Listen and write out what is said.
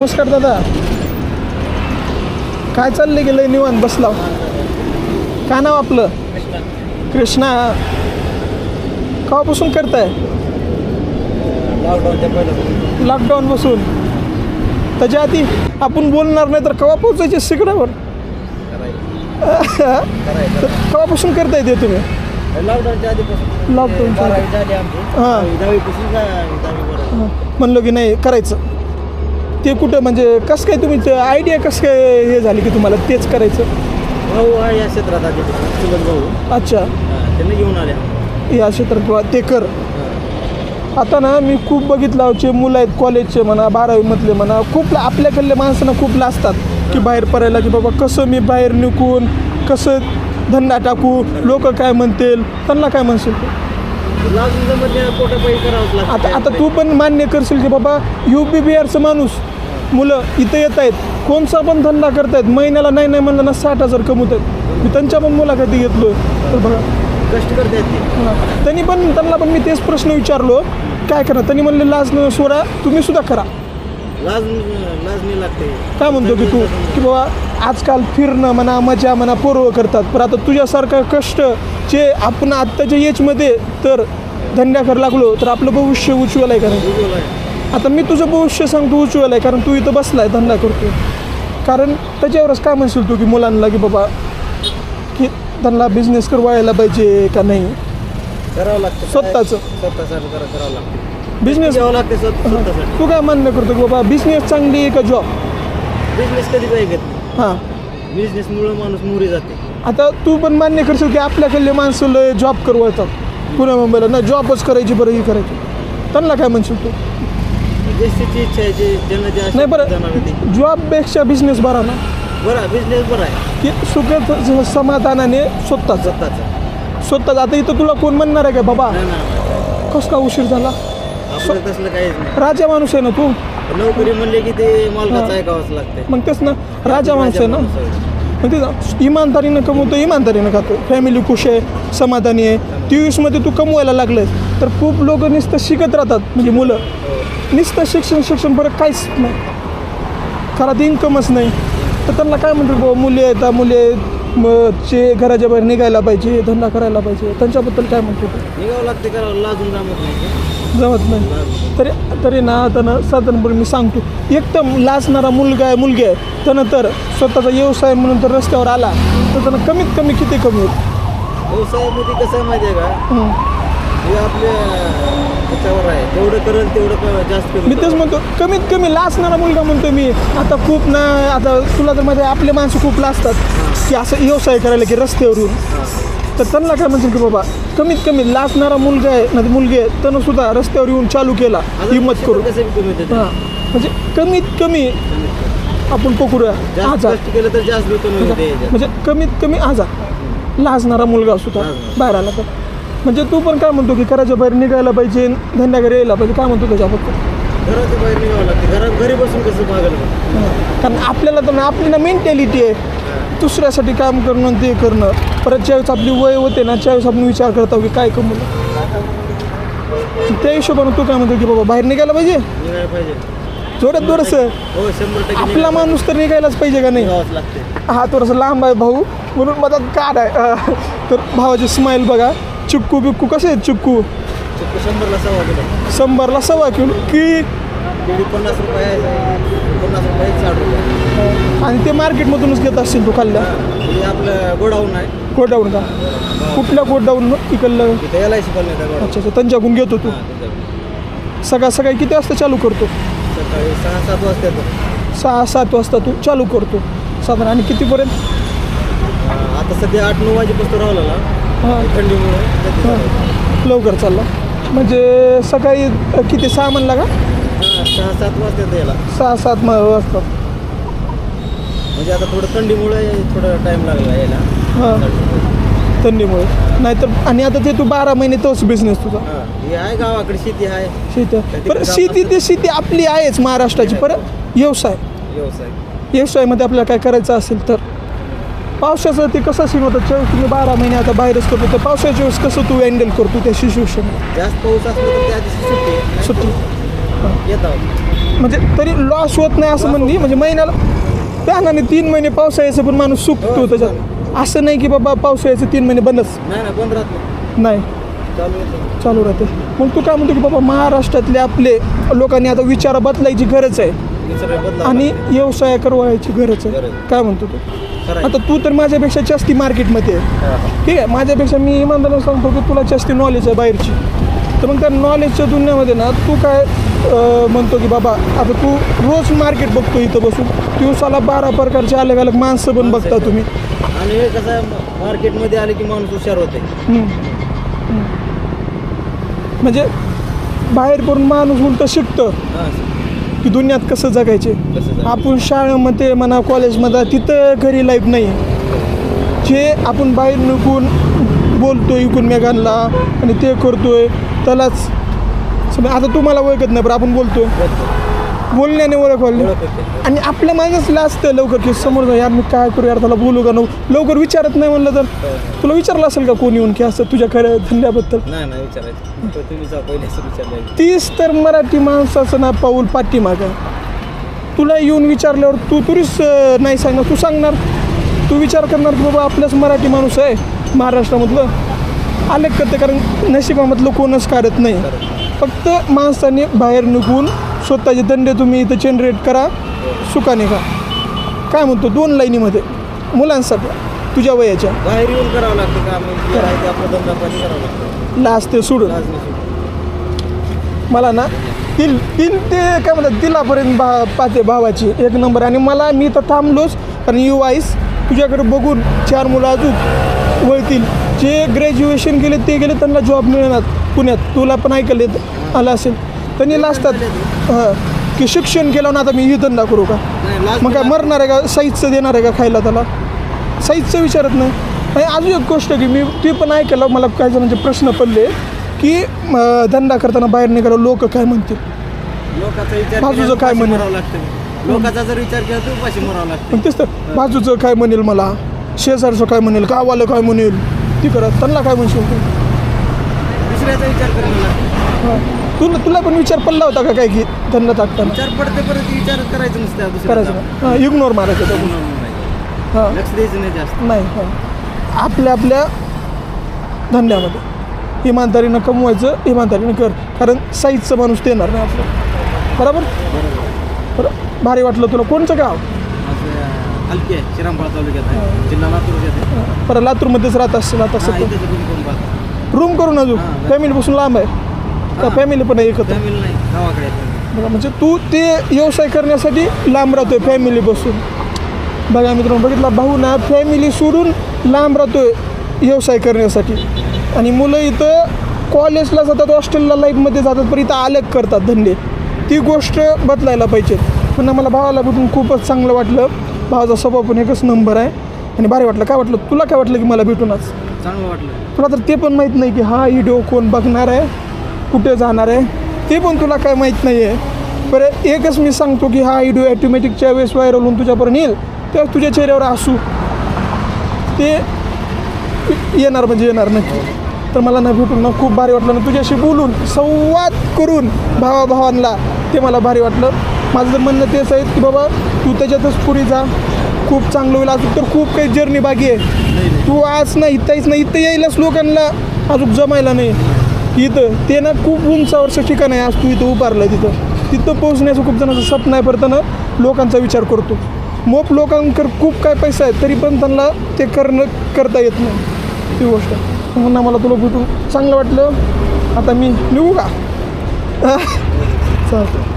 नमस्कार दादा. काय चाललंय गेलंय निवांत? बसलाव काय नाव आपलं? कृष्णा. केव्हापासून करताय? लॉकडाऊन बसून त्याच्या आधी आपण बोलणार नाही तर केव्हा पोचायचे सिकडावर केव्हापासून करताय ते तुम्ही? लॉकडाऊनच्या हं. म्हणलो की नाही करायचं. ते कुठं म्हणजे कसं काय तुम्ही आयडिया कसं काय हे झाली की तुम्हाला तेच करायचं? भाऊ या क्षेत्रात चुलत भाऊ. अच्छा. हां, त्यांनी घेऊन आले. या क्षेत्रात बुवा ते कर. आता ना मी खूप बघितलं आमचे मुलं आहेत कॉलेजचे म्हणा बारावीमधले म्हणा खूप ला- आपल्याकडल्या माणसांना खूप लाजतात की बाहेर पडायला की बाबा कसं मी बाहेर निघून कसं धंदा टाकू लोक काय म्हणतील त्यांना काय म्हणशील तू? करावंच लागतं. आता आता तू पण मान्य करशील की बाबा यू पी बिहारचं माणूस मुलं इथं येत आहेत. कोणचा पण धंदा करतायत? महिन्याला नाही नाही म्हणलं ना साठ हजार कमवत आहेत. मी त्यांच्या पण मुलाखती घेतलो. तर बघा. कष्ट करता येते हा. त्यांनी पण त्यांना पण मी तेच प्रश्न विचारलो. काय करा? त्यांनी म्हणले लाज न सोडा तुम्ही सुद्धा करा. लाज लाज नाही लागते. काय म्हणतो की तू? की बाबा आजकाल फिरणं म्हणा मजा म्हणा पूर्व करतात. पण आता तुझ्यासारखं कष्ट जे आपण आत्ताच्या एजमध्ये तर धंद्याकर लागलो तर आपलं भविष्य उज्ज्वल आहे आहे. आता मी तुझं भविष्य सांगतो उज्ज्वल आहे कारण तू इथं बसलाय धंदा करतो कारण त्याच्यावरच काय म्हणशील तू की मुलांना की बाबा की त्यांना बिझनेस करवायला पाहिजे का नाही? करावं लागतं. स्वतःचं. स्वतःसाठी करा करावं लागतं. बिझनेस घ्यावं लागते स्वतःसाठी. तू काय मान्य करतो की बाबा बिझनेस चांगली आहे का जॉब बिझनेस कधी पाहिजे हां. बिझनेसमुळं माणूस मुरी जाते. आता तू पण मान्य करशील की आपल्याकडले माणसं लय जॉब करवतात पुणे मुंबईला. ना जॉबच करायची बरं ही करायची. त्यांना काय म्हणशील तू? ज्याची इच्छा आहे जे ज्यांना जे असेल नाही. बरं. जॉबपेक्षा बिझनेस बरा ना? बरं बिझनेस बरं आहे. की सुख समाधानाने स्वतःच. स्वतःचं. स्वतःच. आता इथं तुला कोण म्हणणार आहे का बाबा? कस का उशीर झाला? तसलं काहीच नाही. राजा माणूस आहे ना तू? नोकरी म्हणले की ते मालकाचं. ऐकावंच लागते मग तेच ना राजा माणूस आहे ना? मग ते इमानदारीनं कमवतो इमानदारीनं खातो फॅमिली खुश आहे समाधानी आहे. तेवीसमध्ये तू कमवायला लागलंय तर खूप लोक नुसतं शिकत राहतात म्हणजे मुलं. नुसतं शिक्षण शिक्षण बरं काहीच नाही. घरात इन्कमच नाही. तर त्यांना काय म्हणतात बाबा मुली आहेत मुली मग चे घराच्या बाहेर निघायला पाहिजे धंदा करायला पाहिजे. त्यांच्याबद्दल काय म्हणतो तू? निघावं लागते जमत नाही जमत नाही. तरी तरी ना त्यानं साधारणपणे मी सांगतो. एकदम लाजणारा मुलगा आहे मुलगी आहे. त्यानं तर स्वतःचा व्यवसाय म्हणून तर रस्त्यावर आला. तर त्यानं कमीत कमी किती कमी होत व्यवसायामध्ये कसं आहे माहिती आहे का? हं. हे त्याच्यावर आहे. जेवढं करेल तेवढं क- जास्त कमी मी तेच म्हणतो कमीत कमी लाजणारा मुलगा म्हणतो मी. आता खूप ना आता तुला तर मध्ये आपले माणसं खूप लाजतात की असं व्यवसाय करायला की रस्त्यावर येऊन तर त्यांना काय म्हणतील की बाबा कमीत कमी लाजणारा मुलगा आहे ना मुलगी आहे त्यानं सुद्धा रस्त्यावर येऊन चालू केला हिंमत करून कसं बी कमी होते हां. म्हणजे कमीत कमी आपण पकडूया जास्त हजार कष्ट केलं तर जास्त बी कमी होते. याच्यात. म्हणजे कमीत कमी हजार लाजणारा मुलगा सुद्धा लाजणारा. बाहेर आला तर. म्हणजे तू पण काय म्हणतो की घराच्या बाहेर निघायला पाहिजे धंद्याकडे यायला पाहिजे काय म्हणतो त्याच्याबद्दल? घराच्या बाहेर निघावं लागते. घरात घरी बसून कसं मागेल कारण आपल्याला तर आपली ना मेंटॅलिटी आहे. दुसऱ्यासाठी काम करणं आणि ते करणं. परत ज्यावेळेस आपली वय होते ना त्यावेळेस आपण विचार करतो की काय कमवलं. त्या हिशोबानं तू काय म्हणतो की बाबा बाहेर निघायला पाहिजे? निघायला पाहिजे. जोरात थोडंसं हो शंभर टक्के आपला माणूस तर निघायलाच पाहिजे का नाही? निघावंच लागते हा थोडंसं लांब आहे भाऊ. म्हणून माझा कार्ड आहे. अह, तर भावाची स्माईल बघा. चिक्कू बिक्कू कसे आहेत चिक्कू? चक्क शंभरला सव्वा किलो. शंभरला सव्वा किलो? की? केळी पन्नास रुपये आहे. पन्नास रुपये साठ रुपये. आणि ते मार्केटमधूनच घेत असतील तू खाल्ल्या? हे आपलं गोडाऊन आहे. गोडाऊन का? कुठल्या गोडाऊन इकडलं? एल आय सी कॉलनी आहे गोडाऊन. अच्छा अच्छा त्यांच्याकडून घेतो तू. सकाळ सकाळी किती वाजता चालू करतो? सकाळी सहा सात वाजता येतो. सहा सात वाजता तू चालू करतो. साधारण आणि कितीपर्यंत? आता सध्या आठ नऊ वाजेपासून राहिला हां. थंडीमुळे कधी हां. लवकर चालला. म्हणजे सकाळी किती सहा म्हणला का? हां, सहा सात वाजता येतो याला. सहा सात म- वाजता. म्हणजे आता थोडं थंडीमुळे थोडं टाइम लागला यायला हां. थंडीमुळे. नाहीतर आणि आता ते तू बारा महिने तोच बिझनेस तुझा. हां, हे आहे गावाकडे शेती आहे. शेती. पर शेती ते शेती आपली आहेच महाराष्ट्राची. पर व्यवसाय. व्यवसाय. व्यवसायामध्ये आपल्याला काय करायचं असेल तर. पावसाचं ते कसं शिकवतं त्यावेळेस तुम्ही बारा महिने आता बाहेरच करतो तर पावसाच्या वेळेस कसं तू हँडल करतो त्या सिच्युएशन जास्त पाऊस असला तर त्या दिवशी सुट्टी सुट्टी. येत आहोत म्हणजे तरी लॉस होत नाही असं म्हणली. म्हणजे महिन्याला त्याने तीन महिने पावसाळ्याचं पण माणूस सुकतो त्याच्यात असं नाही की बाबा पावसाळ्याचं तीन महिने बंदच. नाही नाही बंद राहत नाही. नाही. चालू राहते. मग तू काय म्हणतो की बाबा महाराष्ट्रातले आपले लोकांनी आता विचार बदलायची गरज आहे. आणि व्यवसाय करवायची गरज आहे. काय म्हणतो तू. आता तू तर माझ्यापेक्षा जास्ती मार्केटमध्ये आहे. ठीक आहे? माझ्यापेक्षा मी इमानदाराने सांगतो की तुला जास्ती नॉलेज आहे बाहेरची. तर मग त्या नॉलेजच्या दुनियामध्ये ना तू काय म्हणतो की बाबा आता तू रोज मार्केट बघतो इथं बसून. दिवसाला बारा प्रकारचे अलग अलग माणसं पण बघता तुम्ही. आणि हे कसं मार्केटमध्ये आले की माणूस हुशार होते. म्हणजे बाहेर पडून माणूस उलट शिकतं. हा, की दुनियात कसं जगायचे? कसं जगायचं. आपण शाळेमध्ये म्हणा कॉलेजमध्ये तिथं घरी लाईफ नाही जे आपण बाहेर निघून बोलतोय इकून मेघांना आणि ते करतोय त्यालाच समजा आता तुम्हाला ओळखत नाही बरं आपण बोलतो बोलण्याने ओळख. आणि आपल्या माणूस असतं लवकर की समोर यार मी काय करू यार त्याला बोलू का नको? लवकर विचारत नाही म्हणलं तर. तुला विचारलं असेल का कोणी येऊन की असं तुझ्या खऱ्या धंद्याबद्दल? विचारायचं. तर जा मराठी माणसाचं ना पाऊल पाठीमागं. तुला येऊन विचारल्यावर तू तुरीच नाही सांगणार तू सांगणार. तू विचार करणार की बाबा आपल्याच मराठी माणूस आहे महाराष्ट्रामधलं. आले करते कारण नशिबामधलं कोणच काढत नाही. फक्त माणसाने बाहेर निघून स्वतःचे धंदे तुम्ही इथं जनरेट करा सुखाने का काय म्हणतो दोन लाईनीमध्ये मुलांसाठी तुझ्या वयाच्या. बाहेर येऊन करावं लागतं का? मग जे आहे ते आपलं धंदा पाणी करावं लागतं. लास्ट ते सोडून. मला ना दिल दिल ते काय म्हणतात दिलापर्यंत भा पाहते भावाची एक नंबर. आणि मला मी तर थांबलोच कारण यू आईस तुझ्याकडे बघून चार मुलं अजून वळतील. जे ग्रॅज्युएशन केले ते गेले त्यांना जॉब मिळणार पुण्यात. तुला पण ऐकायला येत आलं असेल. त्यांनी लाजतात हां की शिक्षण केलं ना आता मी ही धंदा करू का? मग काय. मरणार आहे का? साईजचं देणार आहे का खायला त्याला? साईजचं विचारत नाही. आणि अजून एक गोष्ट की मी ते पण ऐकलं मला काही जणांचे प्रश्न पडले की धंदा करताना बाहेर निघालो लोक काय म्हणतील? लोकांचा विचार बाजूचं काय म्हणेल? लोकांचा जर विचार केला तर उपाशी मरावं लागतं. पण तेच तर बाजूचं काय म्हणेल मला? शेजारचं काय म्हणेल? गावाला काय म्हणेल? ती करत त्यांना काय म्हणशील तू? दुसऱ्याचा विचार करायला लागतं. तुला तुला पण विचार पडला होता का काय की धंदा टाकताना? विचार पडते परत विचार करायचं नसतं. करायचं हां इग्नोर मारायचं तो म्हणून नाही. हां. लक्ष द्यायचं नाही जास्त. नाही हां. आपल्या आपल्या धंद्यामध्ये. इमानदारीनं कमवायचं इमानदारीनं कर. कारण साईजचं माणूस देणार नाही आपलं. बरोबर? बरं भारी वाटलं तुला. कोणचं गाव? माझं हलकी आहे श्रीरामपूर तालुक्यात आहे. जिल्हा लातूर जिल्ह्यात आहे. बरं लातूरमध्येच राहत room करून पाहतो. रूम करून अजून हां. फॅमिलीपासून लांब आहे. का. फॅमिली पण एकत्र? Family नाही गावाकडे आहे. बघा म्हणजे तू ते व्यवसाय करण्यासाठी लांब राहतोय फॅमिली बसून बघा मित्रांनो बघितला भाऊ ना फॅमिली सोडून लांब राहतोय व्यवसाय करण्यासाठी. आणि मुलं इथं कॉलेजला जातात हॉस्टेलला लाईफमध्ये जातात पण इथं अलग करतात धंदे. ती गोष्ट बदलायला पाहिजे. पुन्हा मला भावाला भेटून खूपच चांगलं वाटलं. भावाचा स्वभाव पण एकच नंबर आहे. आणि भारी वाटलं. काय वाटलं? तुला काय वाटलं की मला भेटून आज चांगलं वाटलं. तुला तर ते पण माहीत नाही की हा व्हिडिओ कोण बघणार आहे? कुठे जाणार आहे ते पण तुला काय माहीत नाही आहे बरं एकच मी सांगतो की हा व्हिडिओ ॲटोमॅटिकच्या वेळेस व्हायरल होऊन तुझ्यापर्यंत येईल. तर तुझ्या चेहऱ्यावर असू. ते येणार म्हणजे येणार नक्की. तर मला ना भेटून ना खूप भारी वाटलं. ना तुझ्याशी बोलून संवाद करून भावाभावांना ते मला भारी वाटलं. माझं तर म्हणणं तेच आहे की बाबा तू त्याच्यातच पुढे जा. खूप चांगलं होईल. अजून तर खूप काही जर्नी बाकी आहे. तू आज नाही इथं नाही इथं यायलाच लोकांना अजून जमायला नाही. इथं ते ना खूप उंचावरचं ठिकाण आहे आज तू इथं उभारलं तिथं. तिथं पोहोचण्याचं खूप जणांचं स्वप्न आहे परताना लोकांचा विचार करतो. मोप लोकांकर खूप काय पैसा आहे तरी पण त्यांना ते करणं करता येत नाही. ती गोष्ट. म्हणून मला तुला भेटून चांगलं वाटलं. आता मी निघू का? चालतं